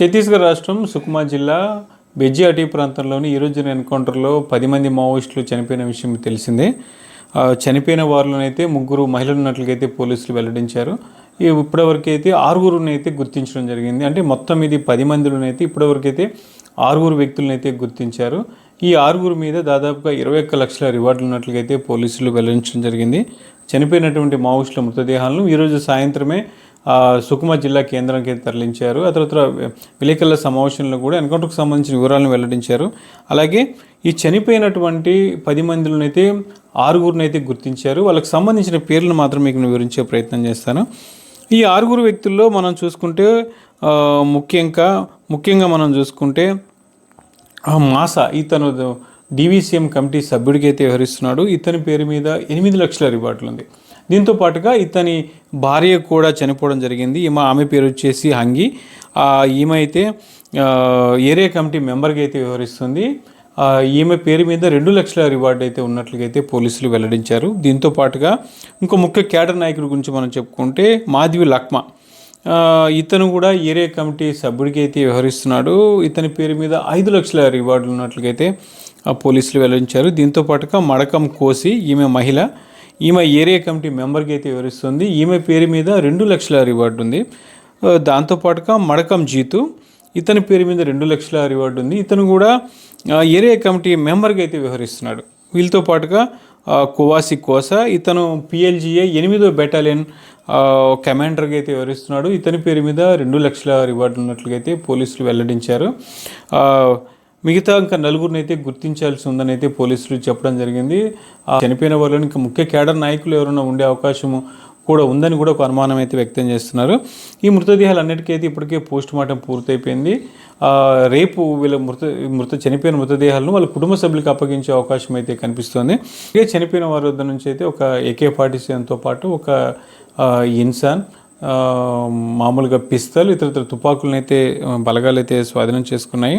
ఛత్తీస్గఢ్ రాష్ట్రం సుకుమా జిల్లా బెజ్జియాటి ప్రాంతంలోని ఈరోజు జరిగిన ఎన్కౌంటర్లో పది మంది మావోయిస్టులు చనిపోయిన విషయం తెలిసిందే. చనిపోయిన వారిలోనైతే ముగ్గురు మహిళలు ఉన్నట్లుగైతే పోలీసులు వెల్లడించారు. ఇప్పటివరకైతే ఇప్పటివరకు ఆరుగురుని అయితే గుర్తించడం జరిగింది. అంటే మొత్తం ఇది పది మందిలోనైతే ఇప్పటివరకైతే ఆరుగురు వ్యక్తులనైతే గుర్తించారు. ఈ ఆరుగురు మీద దాదాపుగా ఇరవై ఒక్క లక్షల రివార్డులు ఉన్నట్లుగా అయితే పోలీసులు వెల్లడించడం జరిగింది. చనిపోయినటువంటి మావోయిస్టుల మృతదేహాలను ఈరోజు సాయంత్రమే సుకుమ జిల్లా కేంద్రానికి అయితే తరలించారు. ఆ తర్వాత విలేకరుల సమావేశంలో కూడా ఎన్కౌంటర్కు సంబంధించిన వివరాలను వెల్లడించారు. అలాగే ఈ చనిపోయినటువంటి పది మందిలోనైతే ఆరుగురిని అయితే గుర్తించారు. వాళ్ళకి సంబంధించిన పేర్లను మాత్రం మీకు వివరించే ప్రయత్నం చేస్తాను. ఈ ఆరుగురు వ్యక్తుల్లో మనం చూసుకుంటే ముఖ్యంగా ముఖ్యంగా మనం చూసుకుంటే మాస ఇతను డివిసిఎం కమిటీ సభ్యుడికి అయితే వ్యవహరిస్తున్నాడు. ఇతని పేరు మీద ఎనిమిది లక్షల రివార్డులు ఉంది దీంతో పాటుగా ఇతని భార్య కూడా చనిపోవడం జరిగింది. ఈమె ఆమె పేరు వచ్చేసి హంగి. ఈమె అయితే ఏరియా కమిటీ మెంబర్గా అయితే వ్యవహరిస్తుంది. ఈమె పేరు మీద రెండు లక్షల రివార్డు అయితే ఉన్నట్లుగా అయితే పోలీసులు వెల్లడించారు. దీంతో పాటుగా ఇంకో ముఖ్య క్యాడర్ నాయకుడి గురించి మనం చెప్పుకుంటే మాధవి లక్మా. ఇతను కూడా ఏరియా కమిటీ సభ్యుడికి అయితే వ్యవహరిస్తున్నాడు. ఇతని పేరు మీద ఐదు లక్షల రివార్డులు ఉన్నట్లుగా ఆ పోలీసులు వెల్లడించారు. దీంతో పాటుగా మడకం కోసి ఈమె మహిళ ఈమె ఏరియా కమిటీ మెంబర్కి అయితే వివరిస్తుంది. ఈమె పేరు మీద రెండు లక్షల రివార్డు ఉంది. దాంతోపాటుగా మడకం జీతు ఇతని పేరు మీద రెండు లక్షల రివార్డు ఉంది. ఇతను కూడా ఏరియా కమిటీ మెంబర్గా అయితే వ్యవహరిస్తున్నాడు వీళ్ళతో పాటుగా కువాసి కోస ఇతను పిఎల్జిఏ ఎనిమిదో బెటాలియన్ కమాండర్గా అయితే వివరిస్తున్నాడు. ఇతని పేరు మీద రెండు లక్షల రివార్డు ఉన్నట్లుగా అయితే పోలీసులు వెల్లడించారు. మిగతా ఇంకా నలుగురిని అయితే గుర్తించాల్సి ఉందని అయితే పోలీసులు చెప్పడం జరిగింది. ఆ చనిపోయిన వాళ్ళని ఇంకా ముఖ్య కేడర్ నాయకులు ఎవరైనా ఉండే అవకాశము కూడా ఉందని కూడా ఒక అనుమానం అయితే వ్యక్తం చేస్తున్నారు. ఈ మృతదేహాలు అయితే ఇప్పటికే పోస్ట్ మార్టం పూర్తయిపోయింది. రేపు వీళ్ళ మృత మృత చనిపోయిన మృతదేహాలను వాళ్ళ కుటుంబ సభ్యులకు అప్పగించే అవకాశం అయితే కనిపిస్తోంది. ఇక చనిపోయిన వారి వద్ద నుంచి అయితే ఒక ఏకే ఫార్టీ సెవెన్తో పాటు ఒక ఇన్సాన్ మామూలుగా పిస్తల్ ఇతర ఇతర తుపాకులను అయితే బలగాలు అయితే స్వాధీనం చేసుకున్నాయి.